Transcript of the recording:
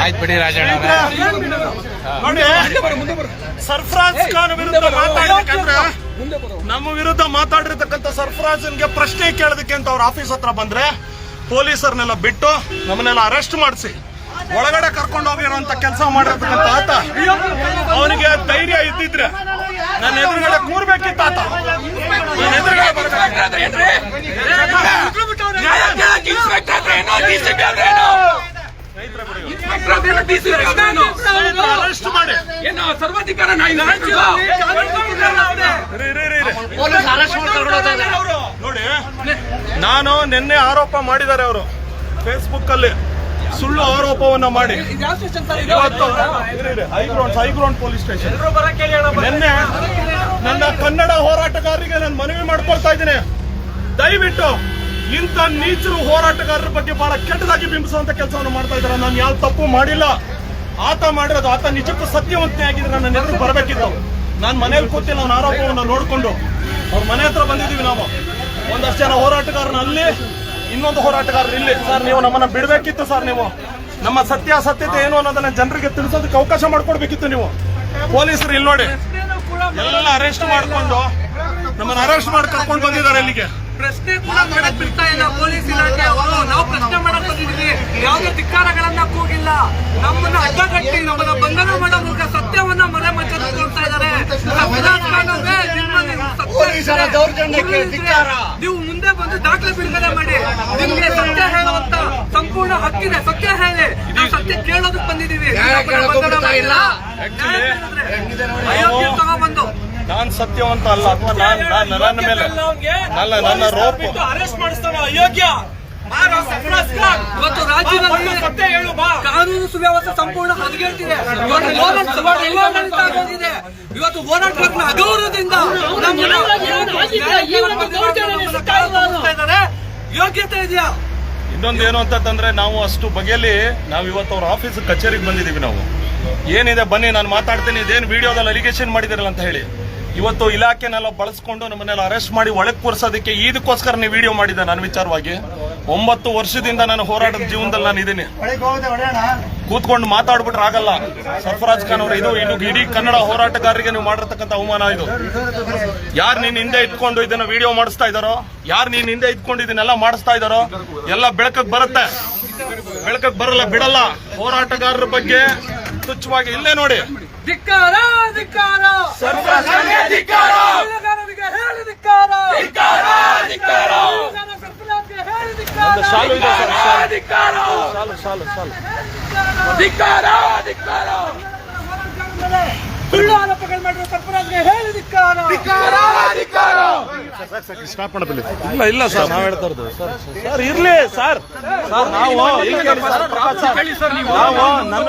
ಆಯ್ತು ಬಿಡಿ ರಾಜಣ್ಣ. ನೋಡಿ, ಸರ್ಫರಾಜ್ ಖಾನ್ ವಿರುದ್ಧ ಮಾತಾಡ್ಬೇಕಂದ್ರೆ ನಮ್ಮ ವಿರುದ್ಧ ಮಾತಾಡಿರ್ತಕ್ಕಂಥ ಸರ್ಫರಾಜನ್ಗೆ ಪ್ರಶ್ನೆ ಕೇಳೋದಕ್ಕೆ ಅಂತ ಅವ್ರ ಆಫೀಸ್ ಹತ್ರ ಬಂದ್ರೆ ಪೊಲೀಸರ್ನೆಲ್ಲ ಬಿಟ್ಟು ನಮ್ಮನ್ನೆಲ್ಲ ಅರೆಸ್ಟ್ ಮಾಡಿಸಿ, ಒಳಗಡೆ ಕರ್ಕೊಂಡು ಹೋಗಿರೋ ಕೆಲಸ ಮಾಡಿರ್ತಕ್ಕಂಥ ಆತ, ಅವನಿಗೆ ಧೈರ್ಯ ಇದ್ದಿದ್ರೆ ನನ್ನ ಎದುರುಗಡೆ ಕೂರ್ಬೇಕಿತ್ತ ಆತ ನನ್ನ ಎದುರುಗಡೆ ಅರೆಸ್ಟ್ ಮಾಡಿ. ಏನು ಸರ್ವಾಧಿಕಾರ ನಾಯಿ. ನೋಡಿ ನಾನು ನಿನ್ನೆ ಆರೋಪ ಮಾಡಿದ್ದಾರೆ ಅವರು. ಫೇಸ್ಬುಕ್ ಅಲ್ಲಿ. ಸುಳ್ಳು ಆರೋಪವನ್ನ ಮಾಡಿ. High ground high ground police station. ನಿನ್ನೆ ನನ್ನ ಕನ್ನಡ ಹೋರಾಟಗಾರರಿಗೆ ನಾನು ಮನವಿ ಮಾಡ್ಕೊಳ್ತಾ ಇದ್ದೀನಿ. ದಯವಿಟ್ಟು ಇಂಥ ನೀಚರು ಹೋರಾಟಗಾರರ ಬಗ್ಗೆ ಬಹಳ ಕೆಟ್ಟದಾಗಿ ಬಿಂಬಿಸುವಂತ ಕೆಲಸವನ್ನು ಮಾಡ್ತಾ ಇದ್ದಾರೆ. ನಾನು ಯಾವ ತಪ್ಪು ಮಾಡಿಲ್ಲ. ಆತ ಮಾಡಿರೋದು ಆತ ನಿಜಕ್ಕೂ ಸತ್ಯವಂತನೇ ಆಗಿದ್ರೆ ನನ್ನ ಎದುರು ಬರಬೇಕಿತ್ತು. ನಾನು ಮನೇಲಿ ಕೂತಿ ನಾನು ಆರೋಪವನ್ನು ನೋಡಿಕೊಂಡು ಅವ್ರ ಮನೆ ಹತ್ರ ಬಂದಿದ್ದೀವಿ ನಾವು. ಒಂದಷ್ಟು ಜನ ಹೋರಾಟಗಾರನ ಅಲ್ಲಿ ಇನ್ನೊಂದು ಹೋರಾಟಗಾರರು ಇಲ್ಲಿ. ಸರ್, ನೀವು ನಮ್ಮನ್ನ ಬಿಡಬೇಕಿತ್ತು ಸರ್ ನೀವು. ನಮ್ಮ ಸತ್ಯ ಸತ್ಯತೆ ಏನು ಅನ್ನೋದನ್ನ ಜನರಿಗೆ ತಿಳಿಸೋದಕ್ಕೆ ಅವಕಾಶ ಮಾಡ್ಕೊಡ್ಬೇಕಿತ್ತು ನೀವು. ಪೊಲೀಸರು ಇಲ್ಲಿ ನೋಡಿ. ಎಲ್ಲ ಅರೆಸ್ಟ್ ಮಾಡ್ಕೊಂಡು ನಮ್ಮನ್ನ ಅರೆಸ್ಟ್ ಮಾಡಿ ಕರ್ಕೊಂಡು ಬಂದಿದ್ದಾರೆ ಇಲ್ಲಿಗೆ. ಪ್ರಶ್ನೆ ಕೂಡ ಮಾಡಕ್ ಬಿಡ್ತಾ ಇಲ್ಲ. ಪೊಲೀಸ್ ಇಲಾಖೆ ನಾವು ಪ್ರಶ್ನೆ ಮಾಡಕ್ ಬಂದಿದ್ವಿ ಯಾವುದೇ ಧಿಕ್ಕಾರಗಳನ್ನ ಕೂಗಿಲ್ಲ. ನಮ್ಮನ್ನ ಅಡ್ಡಗಟ್ಟಿ, ನಮ್ಮನ್ನ ಬಂಧನ ಮಾಡೋ ಸತ್ಯವನ್ನ ಮನೆ ಮಚ್ಚ ತೋರಿಸ್ತಾ ಇದ್ದಾರೆ ಸರ್ಫರಾಜ್ ಖಾನ್ ಅವ್ರೆ, ನಿಮ್ಮಲ್ಲಿ ಸತ್ಯ ಪೊಲೀಸರ ಇದೆ. ದೌರ್ಜನ್ಯಕ್ಕೆ ಪೊಲೀಸ್ ಇದೆ. ಧಿಕ್ಕಾರ. ನೀವು ಮುಂದೆ ಬಂದು ದಾಖಲೆ ಬಿಡುಗಡೆ ಮಾಡಿ. ನಿಮ್ಗೆ ಸತ್ಯ ಹೇಳುವಂತ ಸಂಪೂರ್ಣ ಹಕ್ಕಿದೆ. ಸತ್ಯ ಹೇಳಿ. ನಾವು ಸತ್ಯ ಕೇಳೋದಕ್ಕೆ ಬಂದಿದ್ದೀವಿ. ಅಯೋಗ್ಯ ತಗೊಬಂದು ನಾನ್ ಸತ್ಯವಂತ ಅಲ್ಲ. ಅಥವಾ ನಾನ್ ನಾನ್ ನನ್ನ ಮೇಲೆ ಅಲ್ಲ ನನ್ನ ರೋಪ್ ಅರೆಸ್ಟ್ ಮಾಡಿಸ್ತಾನ ಅಯೋಗ್ಯ? ರಾಜ್ಯ. ಇವತ್ತು ಬಾ ಕಾನೂನು ಸುವ್ಯವಸ್ಥೆ ಸಂಪೂರ್ಣ ಹದಗೆಟ್ಟಿದೆ. ಇವತ್ತು ಹೋರಾಟಗಾರನ ಅಗೌರವದಿಂದ. ಯೋಗ್ಯತೆ ಇದೆಯಾ? ಇನ್ನೊಂದು ಏನು ಅಂತಂದ್ರೆ ನಾವು ಅಷ್ಟು ಬಗೆಯಲ್ಲಿ ನಾವು ಇವತ್ತು ಅವ್ರ ಆಫೀಸ್ ಕಚೇರಿಗೆ ಬಂದಿದ್ದೀವಿ ನಾವು. ಏನಿದೆ ಬನ್ನಿ ನಾನು ಮಾತಾಡ್ತೀನಿ. ಇದೇನು ವಿಡಿಯೋದಲ್ಲಿ ಅಲಿಗೇಷನ್ ಮಾಡಿದಿರಲ್ಲ ಅಂತ ಹೇಳಿ. ಇವತ್ತು ಇಲಾಖೆನೆಲ್ಲ ಬಳಸ್ಕೊಂಡು ನಮ್ಮನ್ನೆಲ್ಲ ಅರೆಸ್ಟ್ ಮಾಡಿ ಒಳಗೆ ಕೂರ್ಸೋದಕ್ಕೆ ಇದಕ್ಕೋಸ್ಕರ ನೀವು ವಿಡಿಯೋ ಮಾಡಿದ್ದೆ ನನ್ನ ವಿಚಾರವಾಗಿ. ಒಂಬತ್ತು ವರ್ಷದಿಂದ ನಾನು ಹೋರಾಟದ ಜೀವನದಲ್ಲಿ ನಾನು ಇದ್ದೀನಿ. ಕೂತ್ಕೊಂಡು ಮಾತಾಡ್ಬಿಟ್ರೆ ಆಗಲ್ಲ. ಸರ್ಫರಾಜ್ ಖಾನ್ ಅವರು ಇದು ಇನ್ನು ಇಡೀ ಕನ್ನಡ ಹೋರಾಟಗಾರರಿಗೆ ನೀವು ಮಾಡಿರ್ತಕ್ಕಂಥ ಅವಮಾನ ಇದು. ಯಾರು ನೀನ್ ಹಿಂದೆ ಇಟ್ಕೊಂಡು ಇದನ್ನ ವಿಡಿಯೋ ಮಾಡಿಸ್ತಾ ಇದ್ದಾರೋ? ಯಾರು ನೀನ್ ಹಿಂದೆ ಇಟ್ಕೊಂಡು ಇದನ್ನೆಲ್ಲ ಮಾಡಿಸ್ತಾ ಇದ್ದಾರೋ? ಎಲ್ಲ ಬೆಳಕಕ್ಕೆ ಬರುತ್ತೆ. ಬೆಳಕಕ್ಕೆ ಬರಲ್ಲ ಬಿಡಲ್ಲ. ಹೋರಾಟಗಾರರ ಬಗ್ಗೆ ತುಚ್ಛವಾಗಿ ಇಲ್ಲೇ ನೋಡಿ. ಸಾಲು ಸಾಲು ಸಾಲು ಸಾಲು ಸಾಲು ಧಿಕ್ಕಾರ ಹೇಳಿ ಶಾಲು ಸುಳ್ಳು ಆರೋಪಗಳು ಮಾಡಿರೋ ಸರ್ಫರಾಜ್ಗೆ ಹೇಳಿ ಧಿಕ್ಕಾರ. ಇಲ್ಲ ಇಲ್ಲ ಸರ್. ನಾವ್ ಹೇಳ್ತಾ ಇರೋದು ಸರ್ ಸರ್ ಇರ್ಲಿ ಸರ್. ಸರ್ ನಾವು ನಾವು. ನನ್ನ